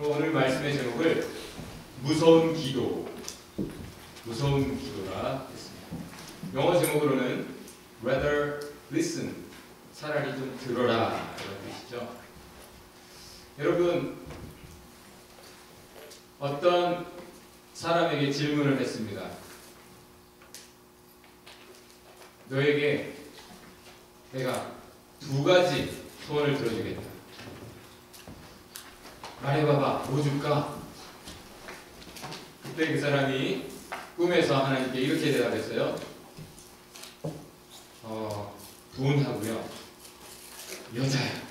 오늘 말씀의 제목을 무서운 기도, 무서운 기도라 했습니다. 영어 제목으로는 rather listen, 차라리 좀 들어라 이런 뜻이죠. 여러분 어떤 사람에게 질문을 했습니다. 너에게 내가 두 가지 소원을 들어주겠다. 말해봐봐, 뭐 줄까? 그때 그 사람이 꿈에서 하나님께 이렇게 대답했어요. 어, 돈하고요. 여자야.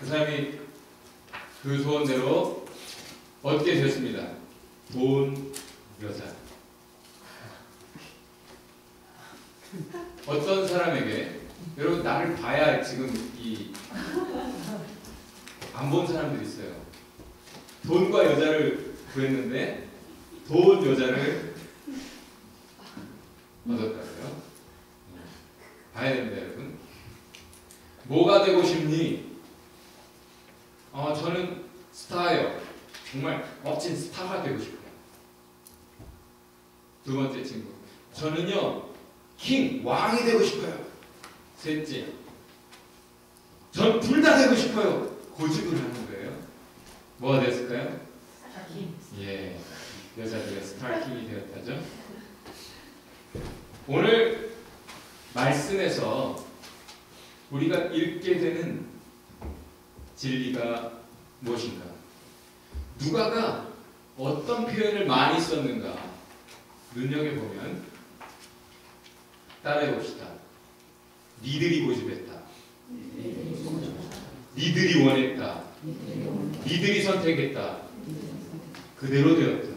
그 사람이 그 소원대로 얻게 되었습니다. 돈, 여자. 어떤 사람에게 여러분 나를 봐야 지금 이 안 본 사람들이 있어요. 돈과 여자를 구했는데 돈 여자를 얻었다고요. 봐야 됩니다, 여러분. 뭐가 되고 싶니? 어, 저는 스타예요. 정말 멋진 스타가 되고 싶어요. 두 번째 친구. 저는요, 킹, 왕이 되고 싶어요. 셋째. 전 둘 다 되고 싶어요. 고집을 하는 거예요. 뭐가 됐을까요? 예. 여자들의 스타킹이 되었다죠. 오늘 말씀에서 우리가 읽게 되는 진리가 무엇인가? 누가가 어떤 표현을 많이 썼는가? 눈여겨보면 따라해 봅시다. 니들이 고집했다. 니들이 원했다. 니들이 선택했다. 그대로 되었다.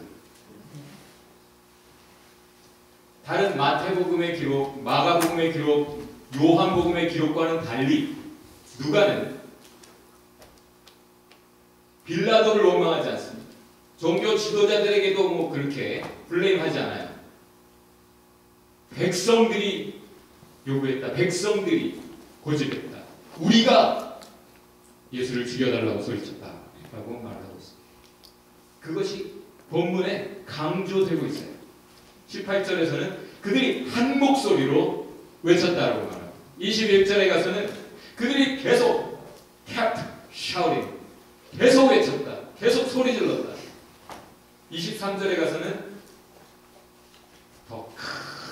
다른 마태복음의 기록, 마가복음의 기록, 요한복음의 기록과는 달리 누가는 빌라도를 원망하지 않습니다. 종교 지도자들에게도 뭐 그렇게 블레임하지 않아요. 백성들이 요구했다. 백성들이 고집했다. 우리가 예수를 죽여달라고 소리쳤다. 라고 말하고 있습니다. 그것이 본문에 강조되고 있어요. 18절에서는 그들이 한 목소리로 외쳤다라고 말합니다. 21절에 가서는 그들이 계속 kept shouting 계속 외쳤다. 계속 소리 질렀다. 23절에 가서는 더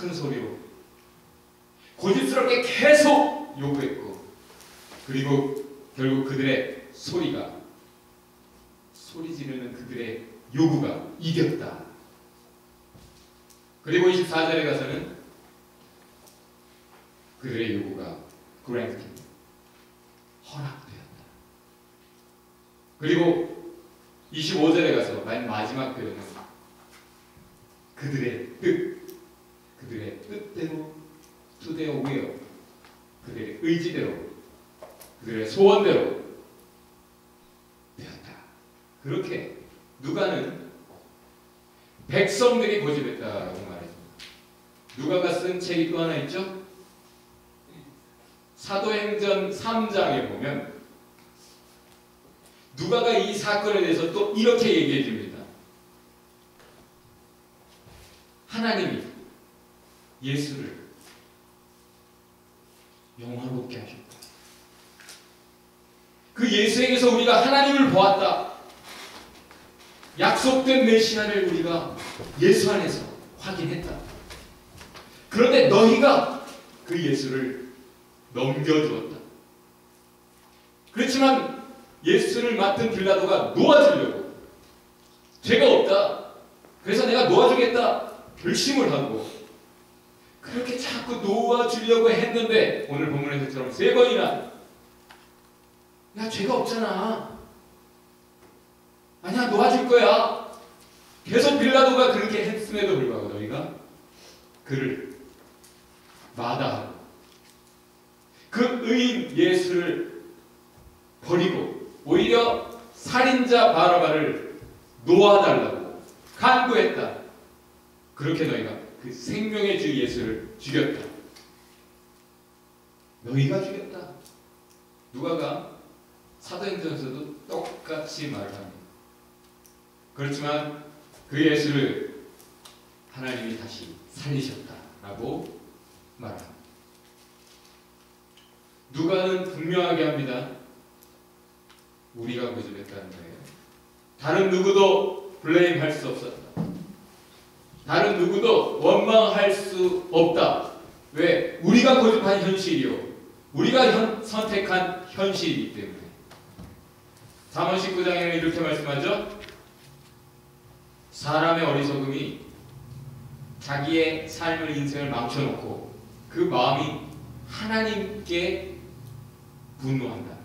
큰 소리로 고집스럽게 계속 요구했고 그리고 결국 그들의 소리가 소리 지르는 그들의 요구가 이겼다. 그리고 24절에 가서는 그들의 요구가 granted 허락되었다. 그리고 25절에 가서 맨 마지막 표현은 그들의 뜻, 그들의 뜻대로 투대어 위어 그들의 의지대로 그들의 소원대로 되었다. 그렇게 누가는 백성들이 고집했다라고 말했습니다. 누가가 쓴 책이 또 하나 있죠? 사도행전 3장에 보면 누가가 이 사건에 대해서 또 이렇게 얘기해 줍니다. 하나님이 예수를 영화롭게 하셨다. 그 예수에게서 우리가 하나님을 보았다. 약속된 메시아를 우리가 예수 안에서 확인했다. 그런데 너희가 그 예수를 넘겨주었다. 그렇지만 예수를 맡은 빌라도가 놓아주려고 죄가 없다. 그래서 내가 놓아주겠다. 결심을 하고 그렇게 자꾸 놓아주려고 했는데 오늘 본문에서처럼 세 번이나 야 죄가 없잖아. 아니야 놓아줄 거야. 계속 빌라도가 그렇게 했음에도 불구하고 너희가 그를 마다하고 그 의인 예수를 버리고 오히려 살인자 바라바를 놓아달라고 간구했다. 그렇게 너희가 그 생명의 주 예수를 죽였다. 너희가 죽였다. 누가가 사도행전에서도 똑같이 말을 합니다. 그렇지만 그 예수를 하나님이 다시 살리셨다라고 말합니다. 누가는 분명하게 합니다. 우리가 고집했다는 거예요. 다른 누구도 블레임할 수 없었다. 다른 누구도 원망할 수 없다. 왜? 우리가 고집한 현실이요. 우리가 현, 선택한 현실이기 때문에. 잠언 19장에는 이렇게 말씀하죠. 사람의 어리석음이 자기의 삶을 인생을 망쳐놓고 그 마음이 하나님께 분노한다.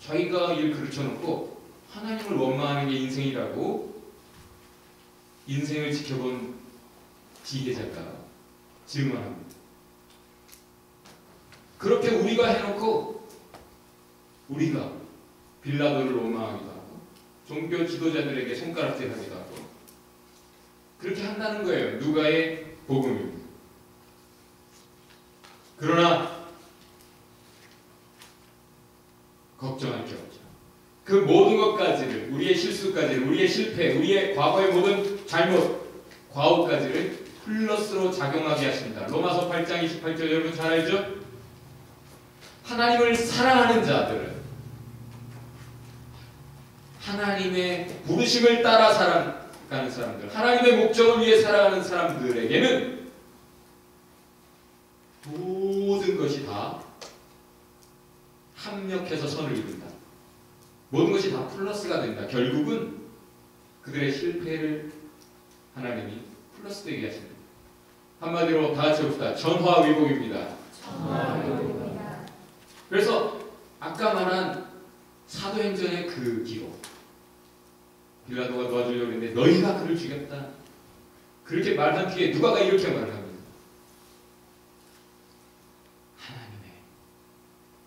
자기가 일 그르쳐놓고 하나님을 원망하는 게 인생이라고 인생을 지켜본 지혜자가 증언합니다. 그렇게 우리가 해놓고 우리가 빌라도를 원망하기도 하고 종교 지도자들에게 손가락질하기도 하고 그렇게 한다는 거예요. 누가의 복음입니다. 그러나 걱정할 게 없죠. 그 모든 것까지를 우리의 실수까지를 우리의 실패, 우리의 과거의 모든 잘못, 과오까지를 플러스로 작용하게 하십니다. 로마서 8장 28절 여러분 잘 알죠? 하나님을 사랑하는 자들은 하나님의 부르심을 따라 살아가는 사람들, 하나님의 목적을 위해 살아가는 사람들에게는 모든 것이 다 합력해서 선을 이룬다. 모든 것이 다 플러스가 된다. 결국은 그들의 실패를 하나님이 플러스 되게 하십니다. 한마디로 다 같이 봅시다. 전화위복입니다. 그래서 아까 말한 사도행전의 그 기록 빌라도가 도와주려고 했는데 너희가 그를 죽였다. 그렇게 말한 뒤에 누가가 이렇게 말을 합니다. 하나님의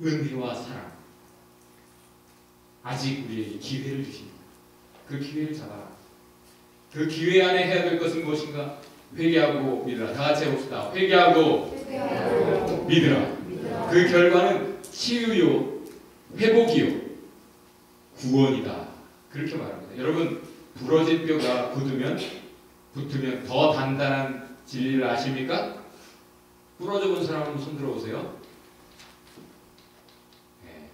은혜와 사랑 아직 우리에게 기회를 주십니다. 그 기회를 잡아라. 그 기회 안에 해야 될 것은 무엇인가? 회개하고 믿으라. 다 같이 해봅시다. 회개하고 믿으라. 그 결과는 치유요, 회복이요, 구원이다. 그렇게 말합니다. 여러분 부러진 뼈가 굳으면 붙으면 더 단단한 진리를 아십니까? 부러져 본 사람 한번 손 들어 보세요. 네.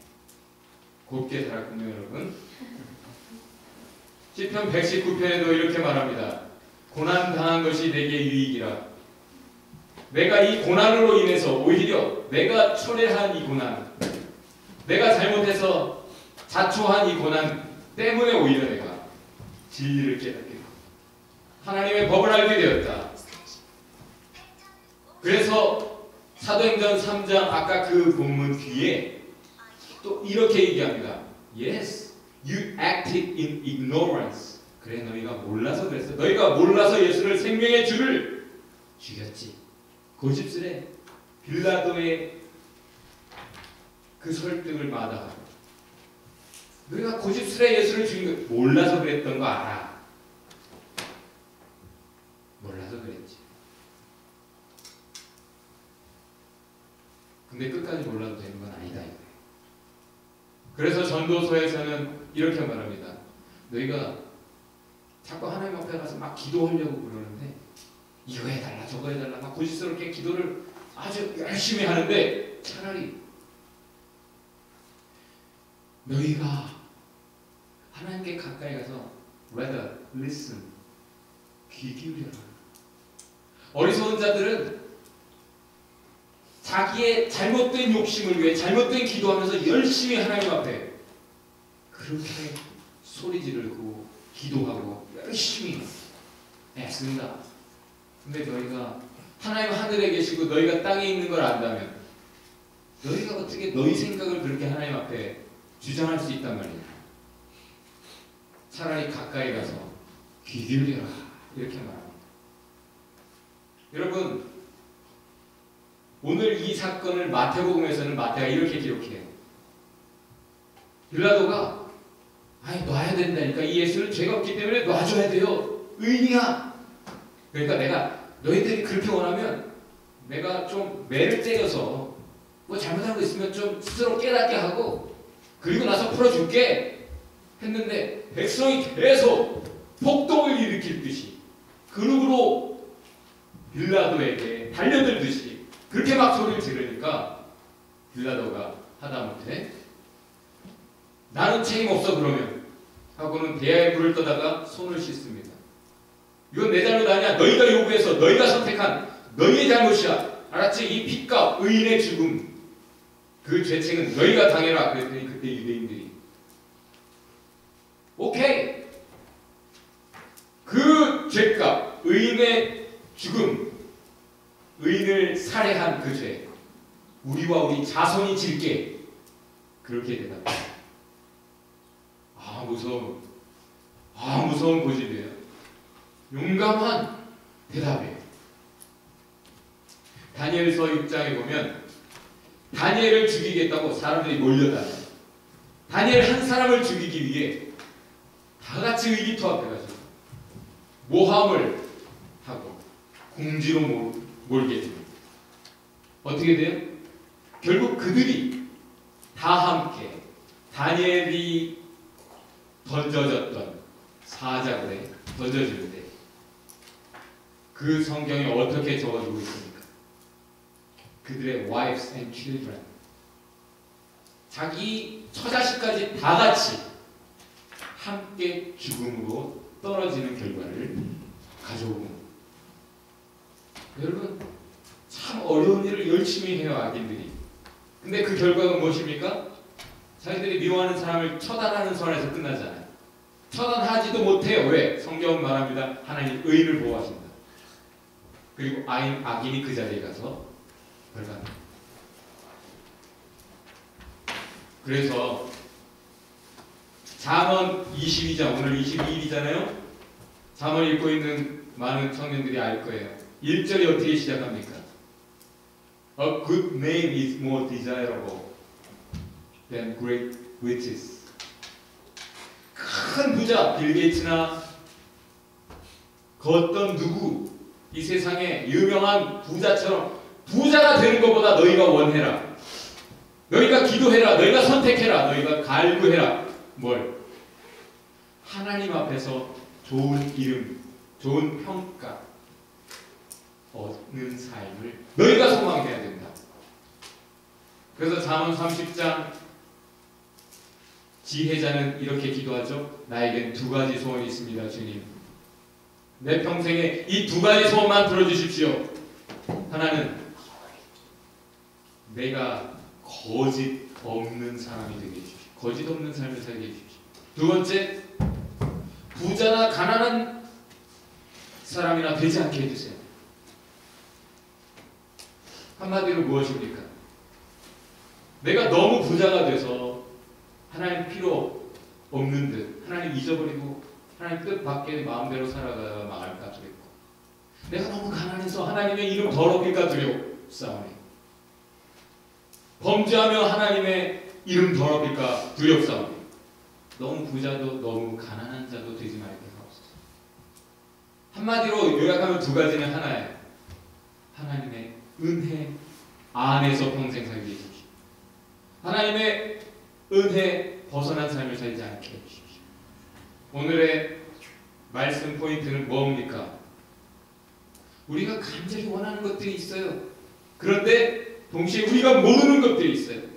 곱게 살았군요, 여러분. 시편 119편에도 이렇게 말합니다. 고난 당한 것이 내게 유익이라. 내가 이 고난으로 인해서 오히려 내가 초래한 이 고난, 내가 잘못해서 자초한 이 고난 때문에 오히려 내가 진리를 깨닫게 되고 하나님의 법을 알게 되었다. 그래서 사도행전 3장 아까 그 본문 뒤에 또 이렇게 얘기합니다. Yes, you acted in ignorance. 그래 너희가 몰라서 그랬어. 너희가 몰라서 예수를 생명의 주를 죽였지. 고집스레 빌라도의 그 설득을 마다하고 너희가 고집스레 예수를 죽인 거 몰라서 그랬던 거 알아. 몰라서 그랬지. 근데 끝까지 몰라도 되는 건 아니다. 그래서 전도서에서는 이렇게 말합니다. 너희가 자꾸 하나님 앞에 가서 막 기도하려고 그러는데 이거 해달라 저거 해달라 막 고집스럽게 기도를 아주 열심히 하는데 차라리 너희가 하나님께 가까이 가서 rather listen 귀 기울여라 어리석은 자들은 자기의 잘못된 욕심을 위해 잘못된 기도하면서 열심히 하나님 앞에 그렇게 소리 지르고 기도하고 열심히 애쓴다. 근데 너희가 하나님 하늘에 계시고 너희가 땅에 있는 걸 안다면 너희가 어떻게 너희 생각을 그렇게 하나님 앞에 주장할 수 있단 말이야. 차라리 가까이 가서 귀 기울여라 이렇게 말합니다. 여러분 오늘 이 사건을 마태복음에서는 마태가 이렇게 기록해요. 빌라도가 아니 놔야 된다니까 이 예수를 죄가 없기 때문에 놔줘야 돼요. 의인이야. 그러니까 내가 너희들이 그렇게 원하면 내가 좀 매를 때려서 뭐 잘못한 거 있으면 좀 스스로 깨닫게 하고 그리고 나서 풀어줄게 했는데 백성이 계속 폭동을 일으킬 듯이 그룹으로 빌라도에게 달려들듯이 그렇게 막 소리를 지르니까 빌라도가 하다못해 나는 책임 없어 그러면 하고는 대야에 불을 떠다가 손을 씻습니다. 이건 내 잘못 아니야. 너희가 요구해서 너희가 선택한 너희의 잘못이야. 알았지? 이 핏값 의인의 죽음 그 죄책은 너희가 당해라. 그랬더니 그때 유대인들이 오케이 그 죄값 의인의 죽음 의인을 살해한 그 죄 우리와 우리 자손이 질게 그렇게 대답. 아 무서운 아 무서운 고집이에요. 용감한 대답이에요. 다니엘서 6장에 보면 다니엘을 죽이겠다고 사람들이 몰려다녀. 다니엘 한 사람을 죽이기 위해 다 같이 의기투합해가지고 모함을 하고 궁지로 몰, 몰게 됩니다. 어떻게 돼요? 결국 그들이 다 함께 다니엘이 던져졌던 사자굴에 때그 성경에 어떻게 적어지고 있습니까? 그들의 wives and children 자기 처자식까지 다 같이 함께 죽음으로 떨어지는 결과를 가져오고. 여러분 참 어려운 일을 열심히 해요 악인들이. 근데 그 결과가 무엇입니까? 자기들이 미워하는 사람을 처단하는 선에서 끝나잖아요. 처단하지도 못해요. 왜? 성경은 말합니다. 하나님 의인을 보호하신다. 그리고 아인, 악인이 그 자리에 가서 벌받는다 그래서 잠언 22장 오늘 22일이잖아요. 잠언 읽고 있는 많은 청년들이 알 거예요. 1절이 어떻게 시작합니까? A good name is more desirable than great riches. 큰 부자 빌 게이츠나 그 어떤 누구 이 세상에 유명한 부자처럼 부자가 되는 것보다 너희가 원해라. 너희가 기도해라. 너희가 선택해라. 너희가 갈구해라. 뭘? 하나님 앞에서 좋은 이름, 좋은 평가 얻는 삶을 너희가 소망해야 된다. 그래서 잠언 30장 지혜자는 이렇게 기도하죠. 나에겐 두 가지 소원이 있습니다, 주님. 내 평생에 이 두 가지 소원만 들어주십시오. 하나는 내가 거짓 없는 사람이 되게 해주십시오. 거짓 없는 삶을 살게 해주십시오. 두 번째, 부자나 가난한 사람이나 되지 않게 해주세요. 한마디로 무엇입니까? 내가 너무 부자가 돼서 하나님 필요 없는 듯 하나님 잊어버리고 하나님 뜻 밖에 마음대로 살아가 망할까 두렵고 내가 너무 가난해서 하나님의 이름 더럽힐까 두렵사오니 범죄하며 하나님의 이름 더럽힐까 두렵사오니 너무 부자도 너무 가난한 자도 되지 말게 하옵소서 한마디로 요약하면 두 가지는 하나예요. 하나님의 은혜 안에서 평생 살게 해주십시오. 하나님의 은혜 벗어난 삶을 살지 않게 해주십시오. 오늘의 말씀 포인트는 뭡니까? 우리가 간절히 원하는 것들이 있어요. 그런데 동시에 우리가 모르는 것들이 있어요.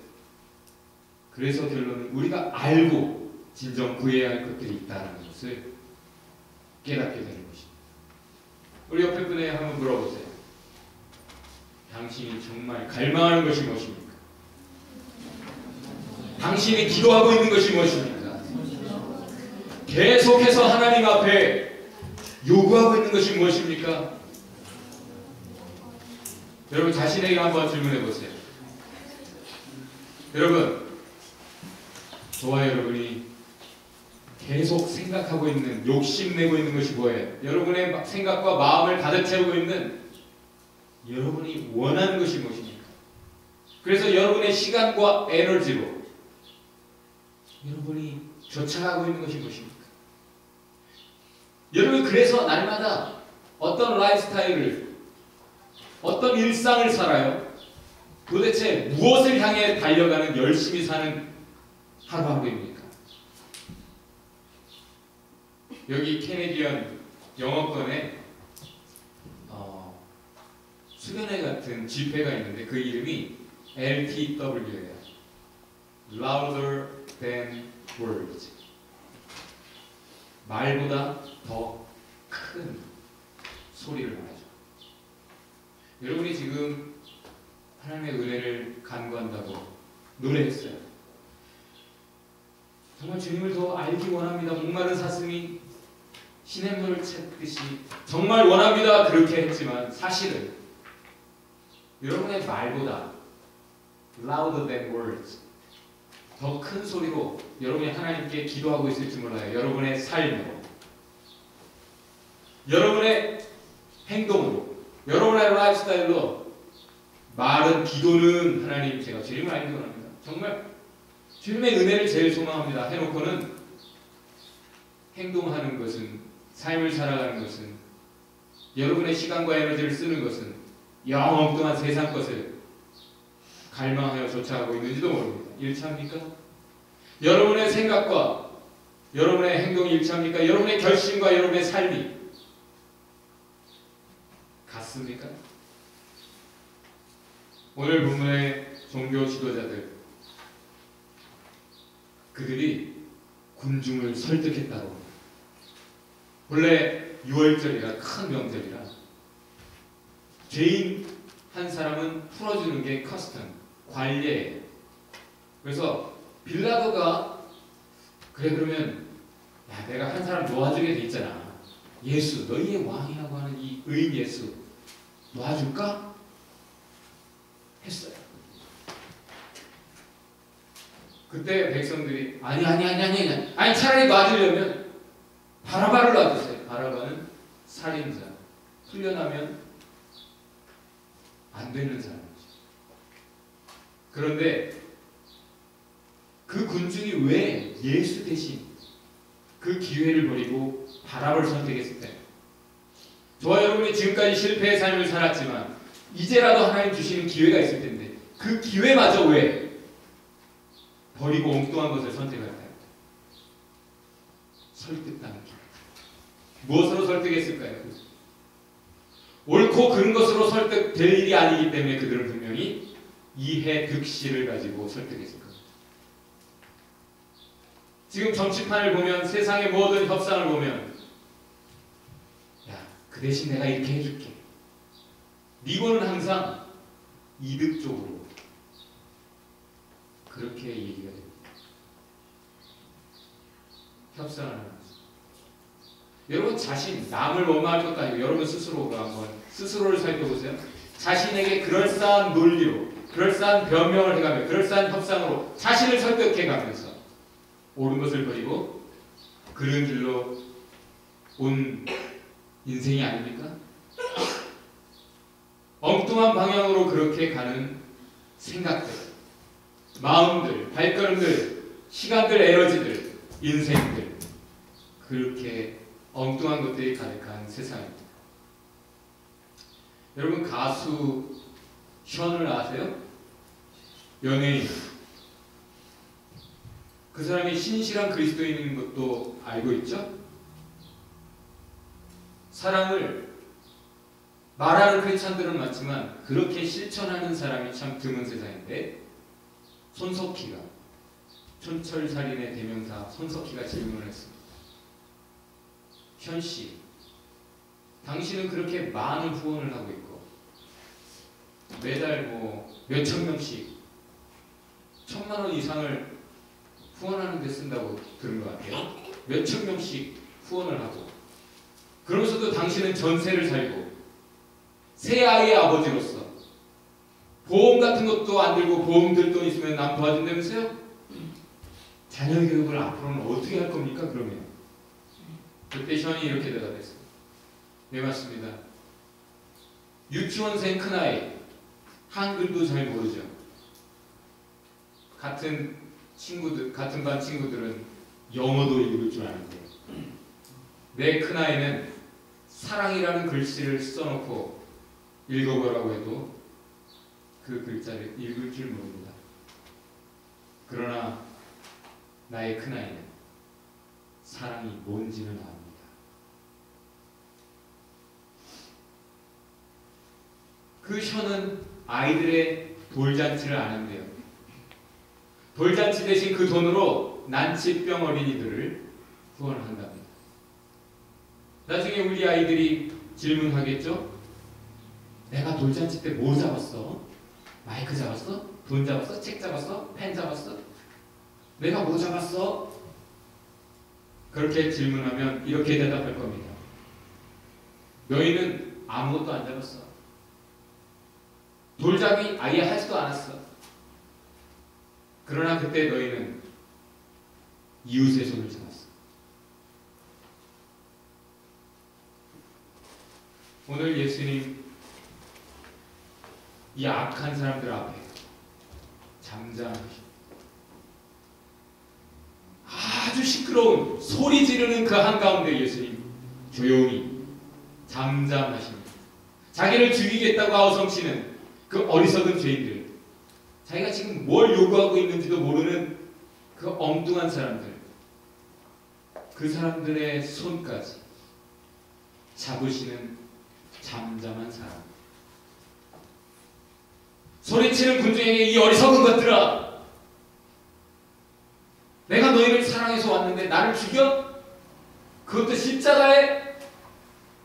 그래서 결론은 우리가 알고 진정 구해야 할 것들이 있다는 것을 깨닫게 되는 것입니다. 우리 옆에 분에 한번 물어보세요. 당신이 정말 갈망하는 것이 무엇입니까? 당신이 기도하고 있는 것이 무엇입니까? 계속해서 하나님 앞에 요구하고 있는 것이 무엇입니까? 여러분 자신에게 한번 질문해 보세요. 여러분, 저와 여러분이 계속 생각하고 있는 욕심내고 있는 것이 뭐예요? 여러분의 생각과 마음을 가득 채우고 있는 여러분이 원하는 것이 무엇입니까? 그래서 여러분의 시간과 에너지로 여러분이 쫓아가고 있는 것이 무엇입니까? 여러분 그래서 날마다 어떤 라이프 스타일을 어떤 일상을 살아요? 도대체 무엇을 향해 달려가는 열심히 사는 하루하루입니까? 여기 캐네디언 영어권에 어, 수련회 같은 집회가 있는데 그 이름이 LTW예요. Louder than words. 말보다 더 큰 소리를 말하죠. 여러분이 지금 하나님의 은혜를 간구한다고 노래했어요. 정말 주님을 더 알기 원합니다. 목마른 사슴이 시냇물을 찾듯이 정말 원합니다. 그렇게 했지만 사실은 여러분의 말보다 louder than words 더 큰 소리로 여러분이 하나님께 기도하고 있을지 몰라요. 여러분의 삶으로 여러분의 행동으로 여러분의 라이프스타일로 말은 기도는 하나님 제가 주님을 알기 원합니다. 정말 주님의 은혜를 제일 소망합니다. 해놓고는 행동하는 것은 삶을 살아가는 것은 여러분의 시간과 에너지를 쓰는 것은 영 엉뚱한 세상 것을 갈망하여 쫓아가고 있는지도 모릅니다. 일치합니까? 여러분의 생각과 여러분의 행동이 일치합니까? 여러분의 결심과 여러분의 삶이 같습니까? 오늘 본문의 종교 지도자들 그들이 군중을 설득했다고 원래 6월절이라 큰 명절이라 죄인 한 사람은 풀어주는 게 커스텀 관례예요. 그래서 빌라도가 그래 그러면 야 내가 한 사람 놓아주게 돼 있잖아 예수 너희의 왕이라고 하는 이 의인 예수 놓아줄까? 했어요. 그때 백성들이 아니 아니 아니 아니 아니 아니 차라리 놔주려면 바라바를 놔주세요. 바라바는 살인자 풀려나면 안 되는 사람이죠. 그런데 그 군중이 왜 예수 대신 그 기회를 버리고 바람을 선택했을까요? 저와 여러분이 지금까지 실패의 삶을 살았지만 이제라도 하나님 주시는 기회가 있을 텐데 그 기회마저 왜 버리고 엉뚱한 것을 선택할까요? 설득당한 기회. 무엇으로 설득했을까요? 옳고 그른 것으로 설득될 일이 아니기 때문에 그들은 분명히 이해 득실을 가지고 설득했을 겁니다. 지금 정치판을 보면 세상의 모든 협상을 보면 야, 그 대신 내가 이렇게 해줄게. 미고는 항상 이득 쪽으로 그렇게 얘기가 됩니다. 협상을 하는. 여러분 자신 남을 원망할 것도 아니고 여러분 스스로가 한번 스스로를 살펴보세요. 자신에게 그럴싸한 논리로 그럴싸한 변명을 해가며 그럴싸한 협상으로 자신을 설득해가면서 옳은 것을 버리고 그런 길로 온 인생이 아닙니까? 엉뚱한 방향으로 그렇게 가는 생각들, 마음들, 발걸음들, 시간들, 에너지들, 인생들 그렇게 엉뚱한 것들이 가득한 세상입니다. 여러분 가수 션을 아세요? 연예인 그 사람이 신실한 그리스도인인 것도 알고 있죠? 사랑을 말하는 크리스찬들은 많지만 그렇게 실천하는 사람이 참 드문 세상인데 손석희가 촌철살인의 대명사 손석희가 질문을 했습니다. 현 씨, 당신은 그렇게 많은 후원을 하고 있고 매달 뭐 몇천 명씩 천만 원 이상을 후원하는 데 쓴다고 들은 것 같아요. 몇천 명씩 후원을 하고 그러면서도 당신은 전세를 살고 새 아이의 아버지로서 보험 같은 것도 안 들고 보험 들 돈 있으면 남 도와준다면서요? 자녀 교육을 앞으로는 어떻게 할 겁니까 그러면? 그때 션이 이렇게 대답했어요. 네 맞습니다. 유치원생 큰아이 한글도 잘 모르죠. 같은 친구들 같은 반 친구들은 영어도 읽을 줄 아는데 내 큰아이는 사랑이라는 글씨를 써놓고 읽어보라고 해도 그 글자를 읽을 줄 모릅니다. 그러나 나의 큰아이는 사랑이 뭔지는 압니다. 그 셔는 아이들의 돌잔치를 아는데요. 돌잔치 대신 그 돈으로 난치병 어린이들을 후원한답니다. 나중에 우리 아이들이 질문하겠죠? 내가 돌잔치 때 뭐 잡았어? 마이크 잡았어? 돈 잡았어? 책 잡았어? 펜 잡았어? 내가 뭐 잡았어? 그렇게 질문하면 이렇게 대답할 겁니다. 너희는 아무것도 안 잡았어. 돌잡이 아예 하지도 않았어. 그러나 그때 너희는 이웃의 손을 잡았어. 오늘 예수님 이 악한 사람들 앞에 잠잠하십니다. 아주 시끄러운 소리 지르는 그 한가운데 예수님 조용히 잠잠하십니다. 자기를 죽이겠다고 아우성치는 그 어리석은 죄인들 자기가 지금 뭘 요구하고 있는지도 모르는 그 엉뚱한 사람들 그 사람들의 손까지 잡으시는 잠잠한 사람 소리치는 군중에게 이 어리석은 것들아. 내가 너희를 사랑해서 왔는데 나를 죽여? 그것도 십자가에?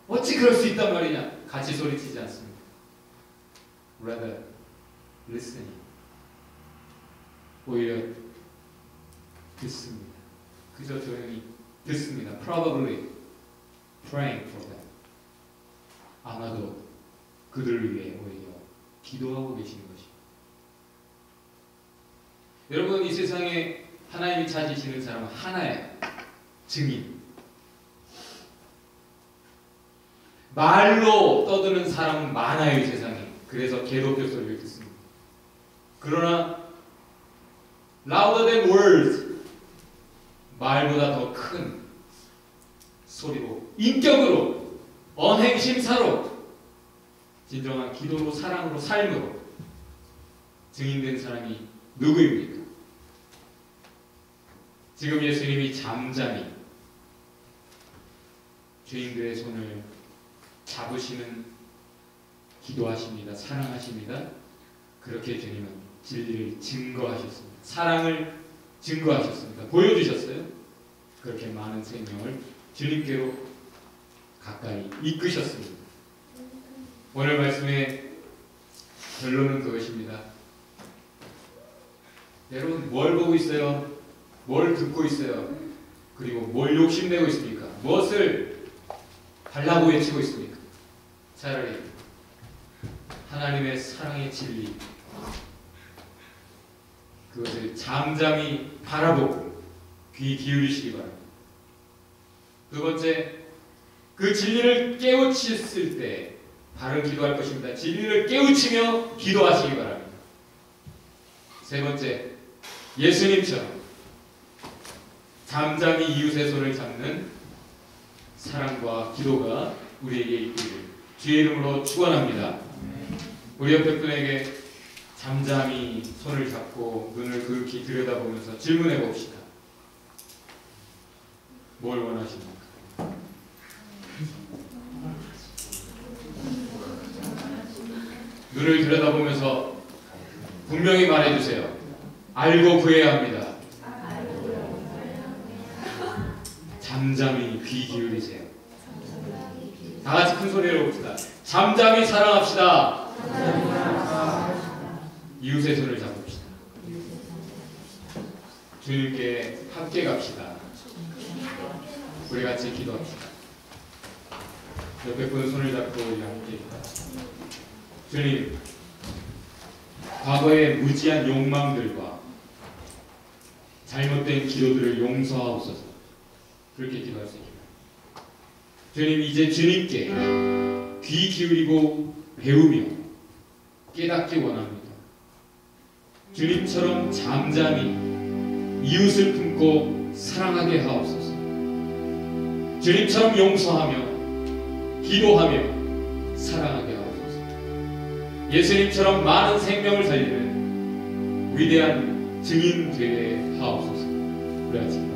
어찌 그럴 수 있단 말이냐? 같이 소리치지 않습니다. Rather listening 오히려 듣습니다. 그저 조용히 듣습니다. Probably praying for them. 아마도 그들을 위해 오히려 기도하고 계시는 것입니다 여러분 이 세상에 하나님이 찾으시는 사람은 하나예요. 증인. 말로 떠드는 사람은 많아요, 이 세상에. 그래서 개독교 소리를 듣습니다. 그러나 louder than words 말보다 더 큰 소리로 인격으로 언행심사로 진정한 기도로 사랑으로 삶으로 증인된 사람이 누구입니까? 지금 예수님이 잠잠히 죄인들의 손을 잡으시는 기도하십니다. 사랑하십니다. 그렇게 주님은 진리를 증거하셨습니다. 사랑을 증거하셨습니다. 보여주셨어요. 그렇게 많은 생명을 주님께로 가까이 이끄셨습니다. 오늘 말씀의 결론은 그것입니다. 여러분 뭘 보고 있어요? 뭘 듣고 있어요? 그리고 뭘 욕심내고 있습니까? 무엇을 달라고 외치고 있습니까? 차라리 하나님의 사랑의 진리 그것을 잠잠히 바라보고 귀 기울이시기 바랍니다. 두 번째, 그 진리를 깨우쳤을 때 바른 기도할 것입니다. 진리를 깨우치며 기도하시기 바랍니다. 세 번째, 예수님처럼 잠잠히 이웃의 손을 잡는 사랑과 기도가 우리에게 있기를 주의 이름으로 축원합니다. 우리 옆에 분에게 잠잠히 손을 잡고 눈을 그윽히 들여다보면서 질문해 봅시다. 뭘 원하십니까? 눈을 들여다보면서 분명히 말해주세요. 알고 구해야 합니다. 잠잠히 귀 기울이세요. 다 같이 큰 소리로 봅시다. 잠잠히 사랑합시다. 이웃의 손을 잡읍시다. 주님께 함께 갑시다. 우리 같이 기도합시다. 옆에 분 손을 잡고 함께 기도합시다. 주님, 과거의 무지한 욕망들과 잘못된 기도들을 용서하옵소서. 그렇게 있습니다. 주님 이제 주님께 귀 기울이고 배우며 깨닫기 원합니다. 주님처럼 잠잠히 이웃을 품고 사랑하게 하옵소서. 주님처럼 용서하며 기도하며 사랑하게. 예수님처럼 많은 생명을 살리는 위대한 증인 되게 하옵소서. 그래야지.